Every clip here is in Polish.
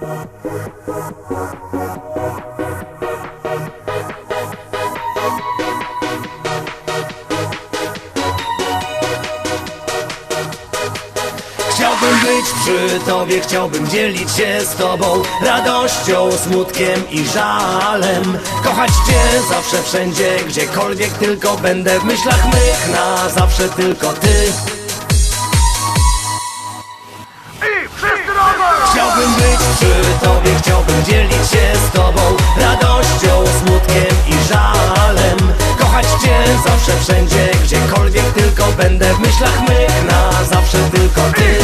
Chciałbym być przy tobie, chciałbym dzielić się z tobą Radością, smutkiem i żalem. Kochać cię zawsze, wszędzie, gdziekolwiek tylko będę W myślach mych na zawsze tylko ty dzielić się z tobą Radością, smutkiem i żalem. Kochać cię zawsze, wszędzie, gdziekolwiek tylko będę. W myślach mych na zawsze tylko ty.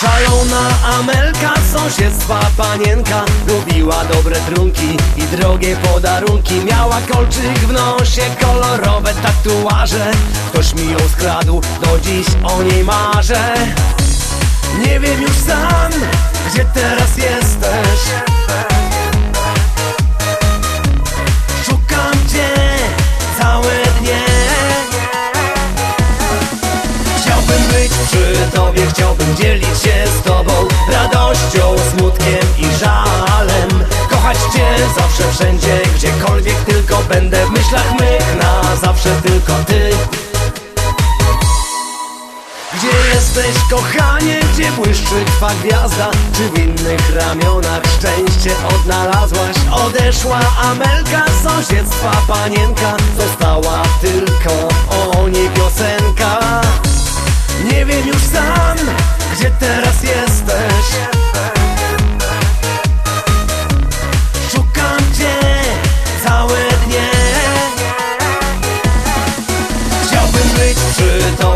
Szalona Amelka, sąsiedztwa panienka Lubiła dobre trunki i drogie podarunki. Miała kolczyk w nosie, kolorowe tatuaże. Ktoś mi ją skradł, do dziś o niej marzę. Nie wiem już sam, gdzie teraz jesteś zawsze tylko ty. Gdzie jesteś kochanie, gdzie błyszczy twa gwiazda? Czy w innych ramionach szczęście odnalazłaś? Odeszła Amelka sąsiedztwa panienka. Została tylko o niej piosenka. Nie wiem już sam, gdzie teraz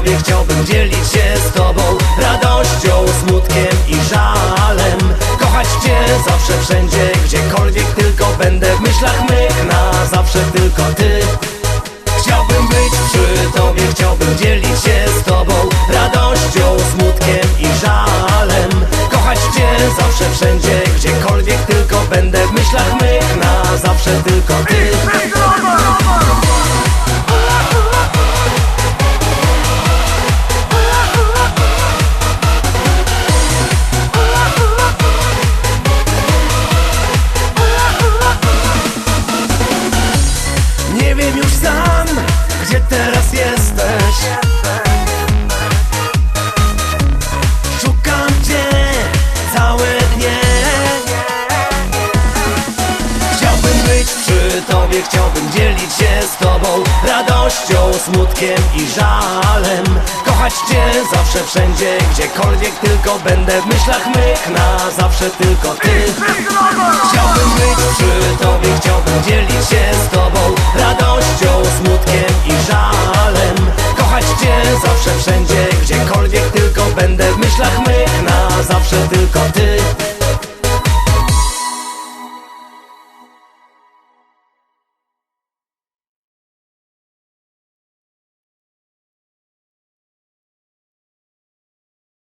tobie, chciałbym dzielić się z tobą Radością, smutkiem i żalem. Kochać cię zawsze, wszędzie, gdziekolwiek tylko będę W myślach mych na zawsze tylko ty. Chciałbym być przy tobie, chciałbym dzielić się z tobą Być przy tobie, chciałbym dzielić się z tobą Radością, smutkiem i żalem? Kochać cię zawsze, wszędzie, gdziekolwiek tylko będę W myślach mych na zawsze tylko ty. Chciałbym być przy tobie, chciałbym dzielić się z tobą Radością, smutkiem i żalem? Kochać cię zawsze, wszędzie, gdziekolwiek tylko będę W myślach mych na zawsze tylko ty